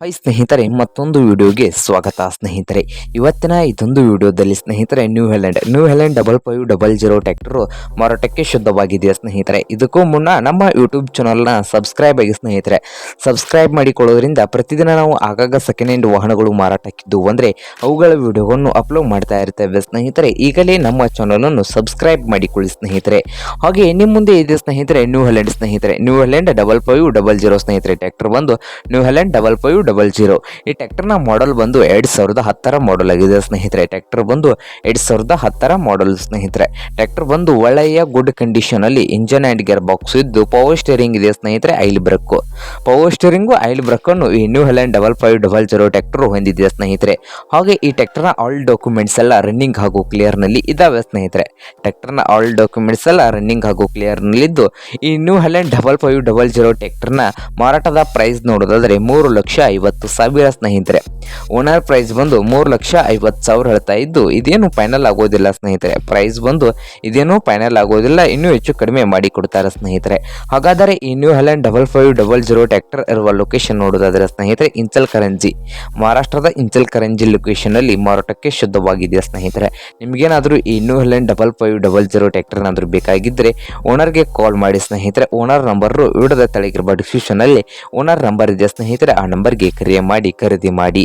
Hi ಸ್ನೇಹಿತರೆ, ಮತ್ತೊಂದು ವಿಡಿಯೋಗೆ ಸ್ವಾಗತ ಸ್ನೇಹಿತರೆ. ಇವತ್ತಿನ ಇದೊಂದು ವಿಡಿಯೋದಲ್ಲಿ ಸ್ನೇಹಿತರೆ New Holland New Holland double five double zero tractor ಮಾರಾಟಕ್ಕೆ ಶುದ್ಧವಾಗಿದೆ ಸ್ನೇಹಿತರೆ? ಇದಕ್ಕೂ ಮುನ್ನ ನಮ್ಮ ಯೂಟ್ಯೂಬ್ ಚಾನಲ್ನ ಸಬ್ಸ್ಕ್ರೈಬ್ ಆಗಿ ಸ್ನೇಹಿತರೆ. ಸಬ್ಸ್ಕ್ರೈಬ್ ಮಾಡಿಕೊಳ್ಳೋದ್ರಿಂದ ಪ್ರತಿದಿನ ನಾವು ಆಗಾಗ ಸೆಕೆಂಡ್ ಹ್ಯಾಂಡ್ ವಾಹನಗಳು ಮಾರಾಟಕ್ಕಿದ್ದು. ಅಂದರೆ ಅವುಗಳ ವಿಡಿಯೋವನ್ನು ಅಪ್ಲೋಡ್ ಮಾಡ್ತಾ ಇರ್ತೇವೆ ಸ್ನೇಹಿತರೆ. ಈಗಲೇ ನಮ್ಮ ಚಾನಲನ್ನು ಸಬ್ಸ್ಕ್ರೈಬ್ ಮಾಡಿಕೊಳ್ಳಿ ಸ್ನೇಹಿತರೆ. ಹಾಗೆ ನಿಮ್ಮ ಮುಂದೆ ಇದೆ ಸ್ನೇಹಿತರೆ ನ್ಯೂ ಹೆಲೆಂಡ್ ಸ್ನೇಹಿತರೆ. New Holland double five double zero ಸ್ನೇಹಿತರೆ. ಟ್ಯಾಕ್ಟರ್ ಬಂದು New Holland double five double zero ಈ ಟ್ಯಾಕ್ಟರ್ನ ಮಾಡೆಲ್ ಬಂದು ಎರಡು ಸಾವಿರದ ಹತ್ತರ ಮಾಡೆಲ್ ಆಗಿದೆ ಸ್ನೇಹಿತರೆ. ಟ್ಯಾಕ್ಟರ್ ಬಂದು ಎರಡು ಸಾವಿರದ ಹತ್ತರ ಮಾಡೆಲ್ ಸ್ನೇಹಿತರೆ. ಟ್ಯಾಕ್ಟರ್ ಬಂದು ಒಳ್ಳೆಯ ಗುಡ್ ಕಂಡೀಷನ್ ಅಲ್ಲಿ ಇಂಜನ್ ಆ್ಯಂಡ್ ಗೇರ್ ಬಾಕ್ಸ್ ಇದ್ದು ಪವರ್ ಸ್ಟೇರಿಂಗ್ ಇದೆ ಸ್ನೇಹಿತರೆ oil brake power steering oil ಬ್ರಕ್ಕನ್ನು ಈ New Holland double five double zero tractor ಹೊಂದಿದೆ ಸ್ನೇಹಿತರೆ. ಹಾಗೆ ಈ ಟ್ಯಾಕ್ಟರ್ನ ಆಲ್ ಡಾಕ್ಯುಮೆಂಟ್ಸ್ ಎಲ್ಲ ರನ್ನಿಂಗ್ ಹಾಗೂ ಕ್ಲಿಯರ್ನಲ್ಲಿ ಇದಾವೆ ಸ್ನೇಹಿತರೆ. ಟ್ಯಾಕ್ಟರ್ನ ಆಲ್ ಡಾಕ್ಯುಮೆಂಟ್ಸ್ ಎಲ್ಲ ರನ್ನಿಂಗ್ ಹಾಗೂ ಕ್ಲಿಯರ್ ನಲ್ಲಿದ್ದು ಈ New Holland double five double zero ಟ್ಯಾಕ್ಟರ್ನ ಮಾರಾಟದ ಪ್ರೈಸ್ ನೋಡೋದಾದ್ರೆ ಮೂರು ಲಕ್ಷ ಐವತ್ತು ಸಾವಿರ ಸ್ನೇಹಿತರೆ. ಓನರ್ ಪ್ರೈಸ್ ಬಂದು ಮೂರು ಲಕ್ಷ ಐವತ್ತು ಸಾವಿರ ಹೇಳ್ತಾ ಇದ್ದು, ಇದೇನು ಫೈನಲ್ ಆಗೋದಿಲ್ಲ ಸ್ನೇಹಿತರೆ. ಪ್ರೈಸ್ ಬಂದು ಇದೇನು ಫೈನಲ್ ಆಗೋದಿಲ್ಲ, ಇನ್ನೂ ಹೆಚ್ಚು ಕಡಿಮೆ ಮಾಡಿ ಕೊಡ್ತಾರೆ ಸ್ನೇಹಿತರೆ. ಹಾಗಾದರೆ ಈ New Holland double five double zero tractor ಇರುವ ಲೊಕೇಶನ್ ನೋಡೋದಾದರೆ ಸ್ನೇಹಿತರೆ ಇಂಚಲ್ ಕರಂಜಿ ಮಹಾರಾಷ್ಟ್ರದ ಇಂಚಲ್ ಕರಂಜಿ ಲೊಕೇಶನಲ್ಲಿ ಮಾರಾಟಕ್ಕೆ ಶುದ್ಧವಾಗಿದೆ ಸ್ನೇಹಿತರೆ? ನಿಮಗೇನಾದರೂ ಈ New Holland double five double zero tractor ಏನಾದರೂ ಬೇಕಾಗಿದ್ದರೆ ಓನರ್ಗೆ ಕಾಲ್ ಮಾಡಿ ಸ್ನೇಹಿತರೆ. ಓನರ್ ನಂಬರ್ ವಿಡದ ತಳಗಿರುವ ಡಿಸ್ಕ್ರಿಪ್ಷನ್ ಅಲ್ಲಿ ಓನರ್ ನಂಬರ್ ಇದೆ ಸ್ನೇಹಿತರೆ? ಆ ನಂಬರ್ಗೆ ಕರೆ ಮಾಡಿ, ಖರೀದಿ ಮಾಡಿ.